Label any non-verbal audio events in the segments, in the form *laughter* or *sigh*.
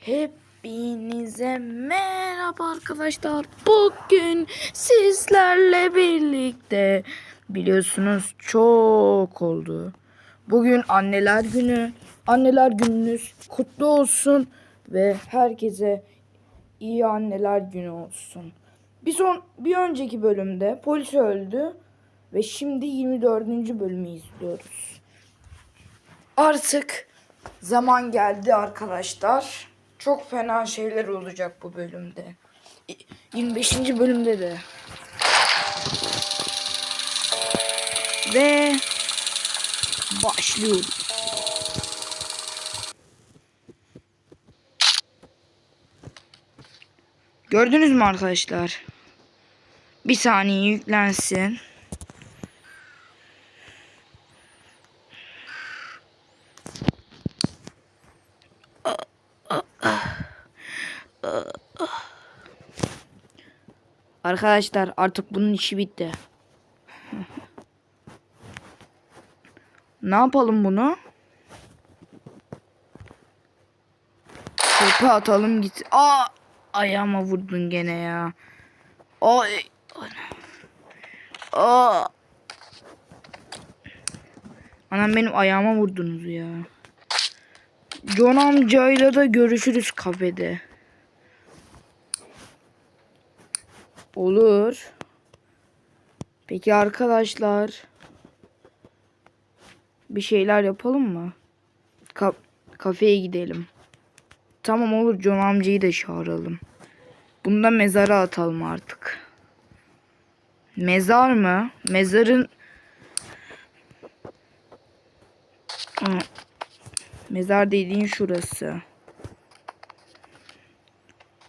Hepinize merhaba arkadaşlar. Bugün sizlerle birlikte biliyorsunuz çok oldu. Bugün anneler günü. Anneler gününüz kutlu olsun ve herkese iyi anneler günü olsun. Bir son bir önceki bölümde polis öldü ve şimdi 24. bölümü izliyoruz. Artık zaman geldi arkadaşlar. Çok fena şeyler olacak bu bölümde. Y- 25. bölümde de. Ve başlıyoruz. Gördünüz mü arkadaşlar? Bir saniye yüklensin. Arkadaşlar artık bunun işi bitti. ne yapalım bunu? Çöpe atalım git. Aa ayağıma vurdun gene ya. Ay. Aa. Anam benim ayağıma vurdunuz ya. John amcayla da görüşürüz kafede. Olur. Peki arkadaşlar. Bir şeyler yapalım mı? Ka- kafeye gidelim. Tamam olur John amcayı da çağıralım. Bunu da mezara atalım artık. Mezar mı? Mezarın... Mezar dediğin şurası.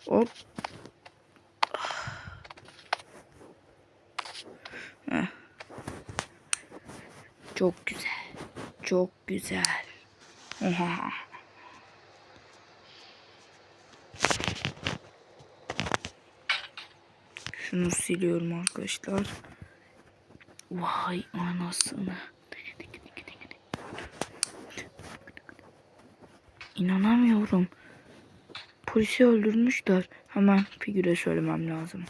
Hop. Çok güzel. Çok güzel. *laughs* Şunu siliyorum arkadaşlar. Vay anasını. İnanamıyorum. Polisi öldürmüşler. Hemen figüre söylemem lazım.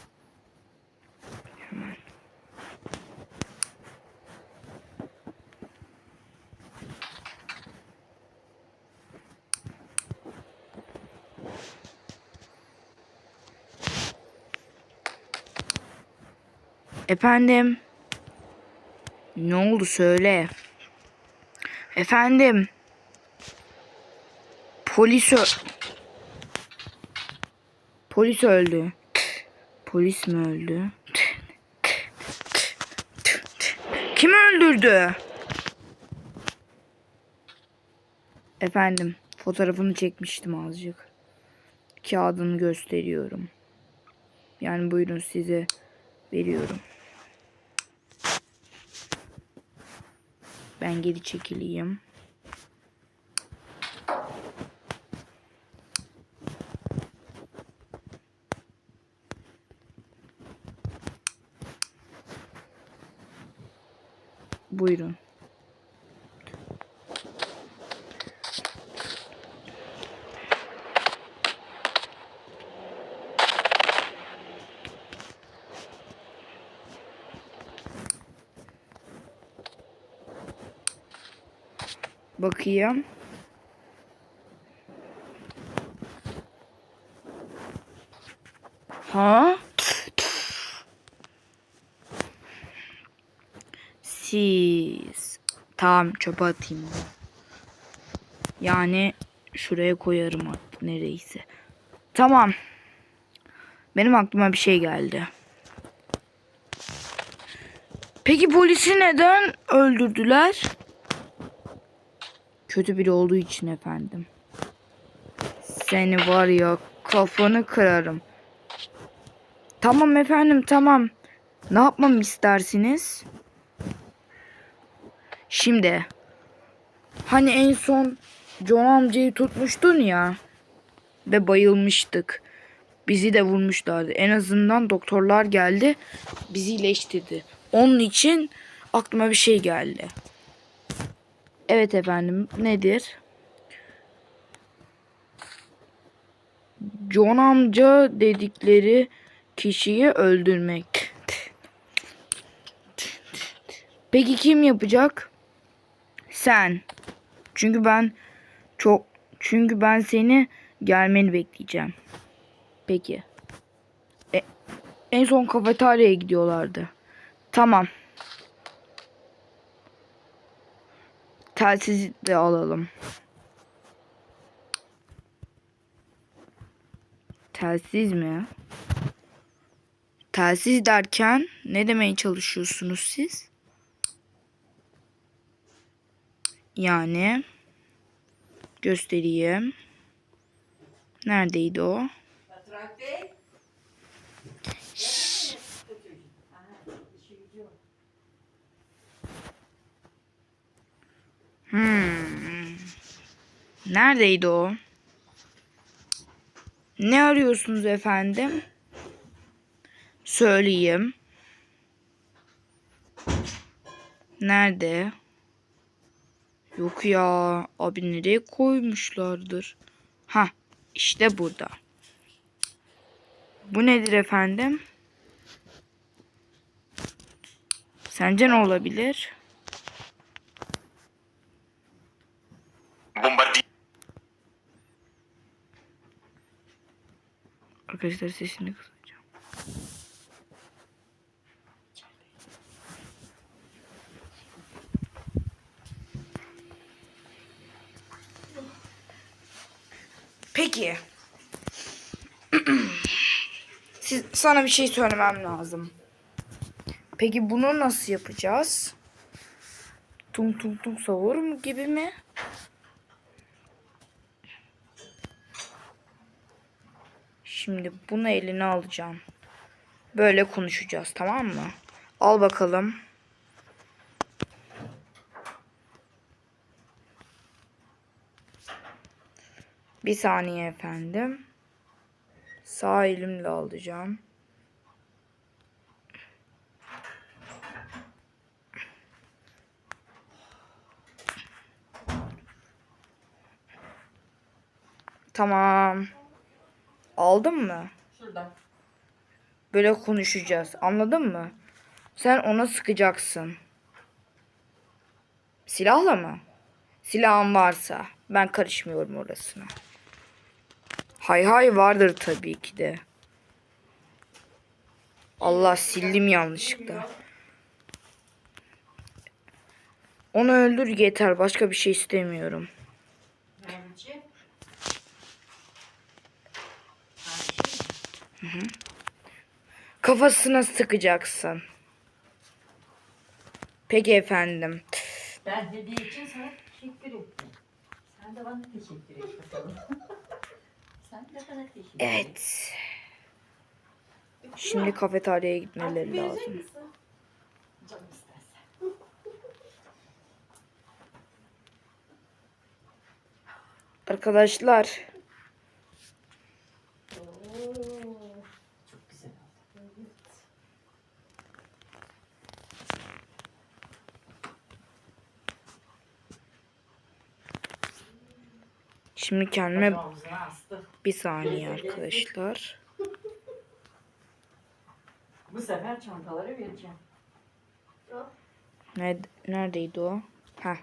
Efendim. Ne oldu söyle. Efendim. Polis ö- Polis öldü. Polis mi öldü? Kim öldürdü? Efendim, fotoğrafını çekmiştim azıcık. Kağıdını gösteriyorum. Yani buyurun size veriyorum. Ben geri çekileyim. Buyurun. Bakayım. Ha? Siz. Tamam çöpe atayım. Yani şuraya koyarım artık nereyse. Tamam. Benim aklıma bir şey geldi. Peki polisi neden öldürdüler? Kötü biri olduğu için efendim. Seni var ya kafanı kırarım. Tamam efendim tamam. Ne yapmamı istersiniz? Şimdi hani en son John amcayı tutmuştun ya ve bayılmıştık. Bizi de vurmuşlardı. En azından doktorlar geldi bizi iyileştirdi. Onun için aklıma bir şey geldi. Evet efendim nedir? John amca dedikleri kişiyi öldürmek. Peki kim yapacak? Sen. Çünkü ben çok çünkü ben seni gelmeni bekleyeceğim. Peki. E, en son kafeteryaya gidiyorlardı. Tamam. Telsizi de alalım. Telsiz mi? Telsiz derken ne demeye çalışıyorsunuz siz? Yani göstereyim. Neredeydi o? Hmm. Neredeydi o? Ne arıyorsunuz efendim? Söyleyeyim. Nerede? Yok ya. Abi nereye koymuşlardır? Ha, işte burada. Bu nedir efendim? Sence ne olabilir? Arkadaşlar sesini kısacağım. Peki. *clears throat* Siz, sana bir şey söylemem lazım. Peki bunu nasıl yapacağız? Tung tung tung savur mu gibi mi? Şimdi bunu eline alacağım. Böyle konuşacağız tamam mı? Al bakalım. Bir saniye efendim. Sağ elimle alacağım. Tamam. Aldın mı? Şurada. Böyle konuşacağız. Anladın mı? Sen ona sıkacaksın. Silahla mı? Silahın varsa. Ben karışmıyorum orasına. Hay hay vardır tabii ki de. Allah sildim yanlışlıkla. Onu öldür yeter. Başka bir şey istemiyorum. Kafasına sıkacaksın. Peki efendim. Ben hediye için sana teşekkür ettim. Sen de bana teşekkür et bakalım. *laughs* Sen de bana teşekkür et. Evet. Şimdi kafeteryaya gitmeleri lazım. Canım istersen. Arkadaşlar Çok güzel oldu. Şimdi kendime bir saniye arkadaşlar. Bu sefer çantaları vereceğim. Nerede, neredeydi o? Ha.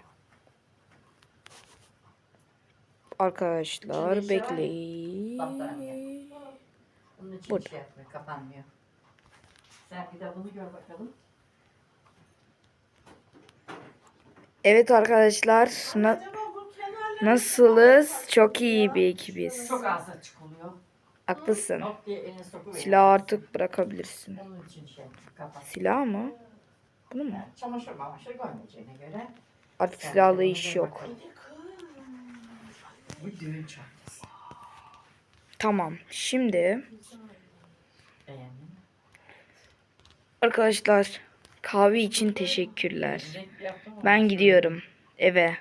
Arkadaşlar şey bekleyin. Bunun için Burada. şey yapmıyor, kapanmıyor. Sen bir de bunu gör bakalım. Evet arkadaşlar na- nasılız? Çok iyi bir ekibiz. Çok az açık oluyor. Haklısın. Silahı artık bırakabilirsin. Onun için şey. Silah mı? Bunu mu? Çamaşır mamaşır görmeyeceğine göre. Artık de iş yok. bakalım. Bu düğün çantası. Tamam. Şimdi arkadaşlar kahve için teşekkürler. Ben gidiyorum eve.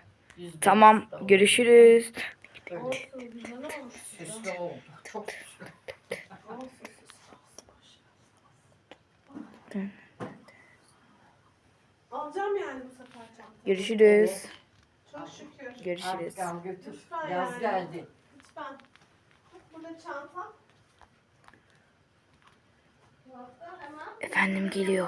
Tamam görüşürüz. Alacağım yani bu sefer çantayı. Görüşürüz. Çok şükür. Görüşürüz. Artık al götür. Lütfen Yaz yani. geldi. Lütfen. Bak burada Burada çanta. Efendim geliyor.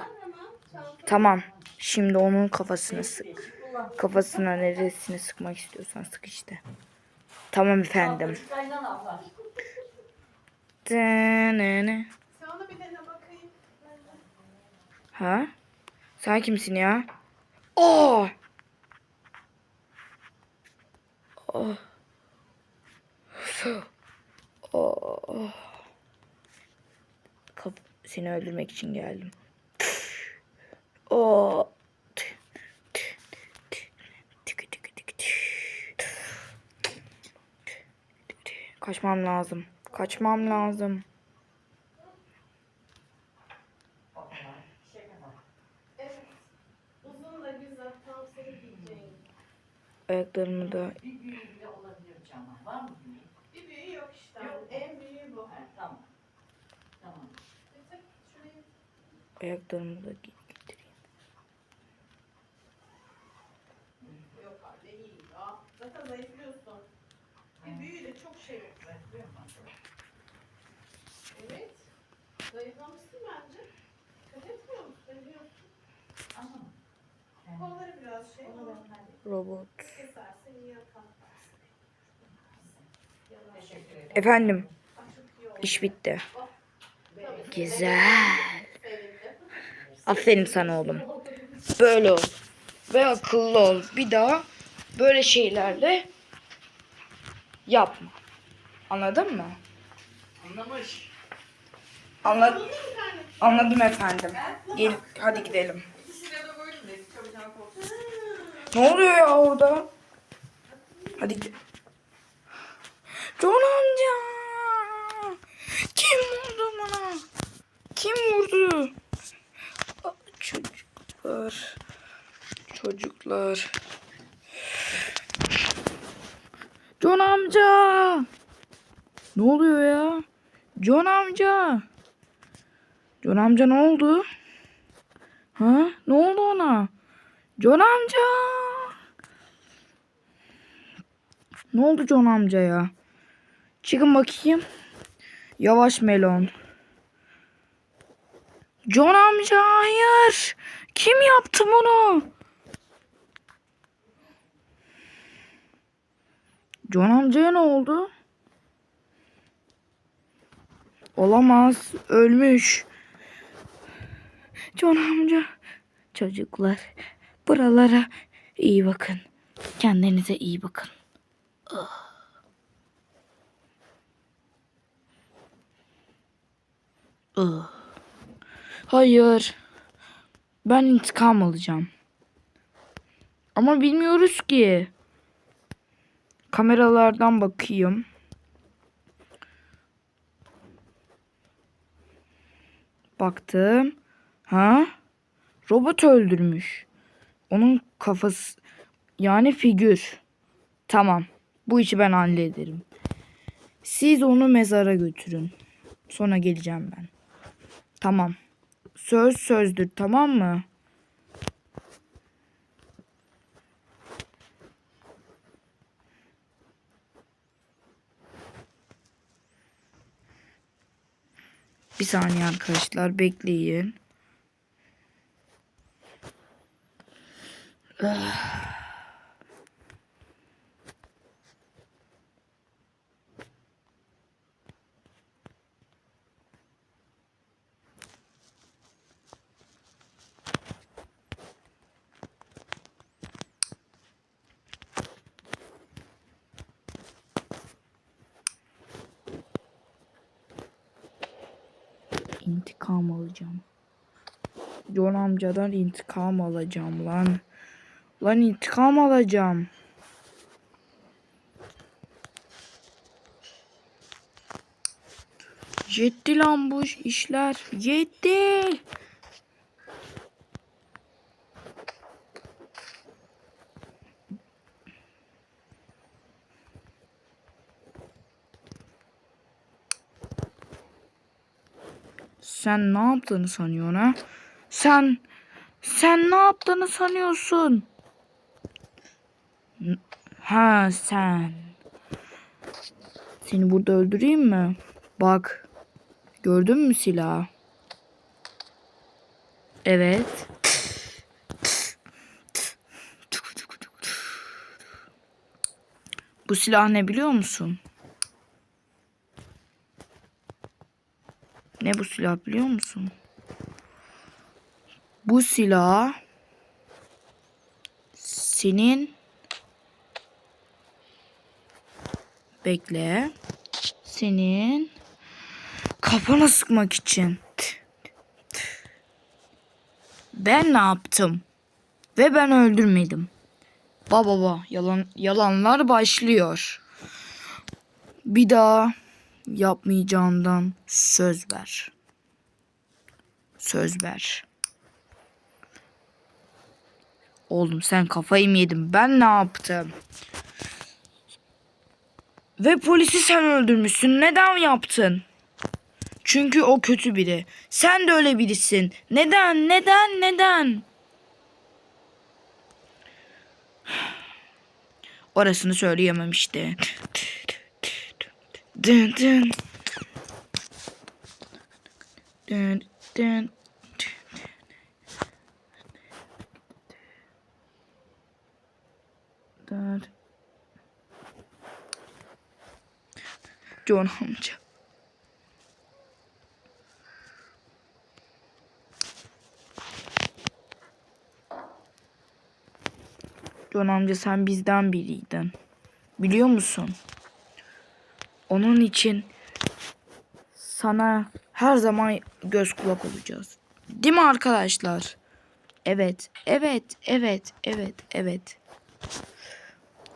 Tamam. Şimdi onun kafasını sık. Kafasına neresini sıkmak istiyorsan sık işte. Tamam efendim. Bakayım. Ha? Sen kimsin ya? Oo! Oh. Oh. Kap seni öldürmek için geldim. Oh. Kaçmam lazım. Kaçmam lazım. Ayaklarımı da Bir büyüğü ayaklarımı da gi- getireyim. yok abi iyi ya. Zaten zayıflıyorsun. Bir büyüğü de çok şey yok. Bekliyor musun? Evet. Zayıflamışsın bence. Dikkat etmiyor musun? Ediyorsun. Anlamadım. Kolları biraz şey. Ama hadi. Robot. Kesersin iyi kalkarsın. Yalan. Teşekkür ederim. Efendim, iş bitti. Tabii. Güzel. Aferin sana oğlum. Böyle ol. Ve akıllı ol. Bir daha böyle şeylerle yapma. Anladın mı? Anlamış. Anladım. Anladım efendim. Gel, hadi gidelim. Ne oluyor ya orada? Hadi gidelim. John amca. Kim vurdu bana? Kim vurdu? Çocuklar. Çocuklar. John amca. Ne oluyor ya? John amca. John amca ne oldu? Ha? Ne oldu ona? John amca. Ne oldu John amca ya? Çıkın bakayım. Yavaş melon. John amca hayır. Kim yaptı bunu? John amcaya ne oldu? Olamaz. Ölmüş. John amca. Çocuklar. Buralara iyi bakın. Kendinize iyi bakın. Ah. Ah. Hayır. Ben intikam alacağım. Ama bilmiyoruz ki. Kameralardan bakayım. Baktım. Ha? Robot öldürmüş. Onun kafası yani figür. Tamam. Bu işi ben hallederim. Siz onu mezara götürün. Sonra geleceğim ben. Tamam. Söz sözdür tamam mı? Bir saniye arkadaşlar bekleyin. İntikam alacağım. John amcadan intikam alacağım lan. Lan intikam alacağım. Yetti lan bu işler. Yetti. Sen ne yaptığını sanıyorsun ha? Sen sen ne yaptığını sanıyorsun? Ha sen. Seni burada öldüreyim mi? Bak. Gördün mü silahı? Evet. Bu silah ne biliyor musun? Ne bu silah biliyor musun? Bu silah senin bekle senin kafana sıkmak için. Ben ne yaptım? Ve ben öldürmedim. Baba baba yalan yalanlar başlıyor. Bir daha yapmayacağından söz ver. Söz ver. Oğlum sen kafayı mı yedin? Ben ne yaptım? Ve polisi sen öldürmüşsün. Neden yaptın? Çünkü o kötü biri. Sen de öyle birisin. Neden? Neden? Neden? Orasını söyleyemem işte. Dın dın. Dın dın. Dın. John amca. John amca sen bizden biriydin. Biliyor musun? Onun için sana her zaman göz kulak olacağız. Değil mi arkadaşlar? Evet, evet, evet, evet, evet.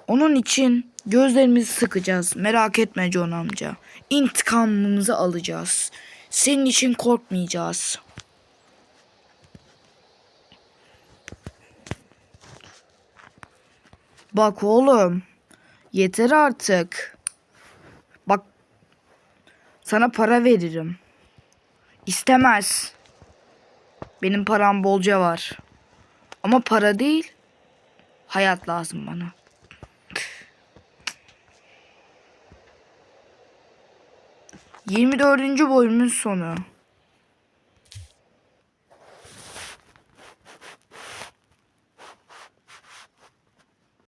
Onun için gözlerimizi sıkacağız. Merak etme John amca. İntikamımızı alacağız. Senin için korkmayacağız. Bak oğlum. Yeter artık. Bak. Sana para veririm. İstemez. Benim param bolca var. Ama para değil. Hayat lazım bana. Yirmi dördüncü bölümün sonu.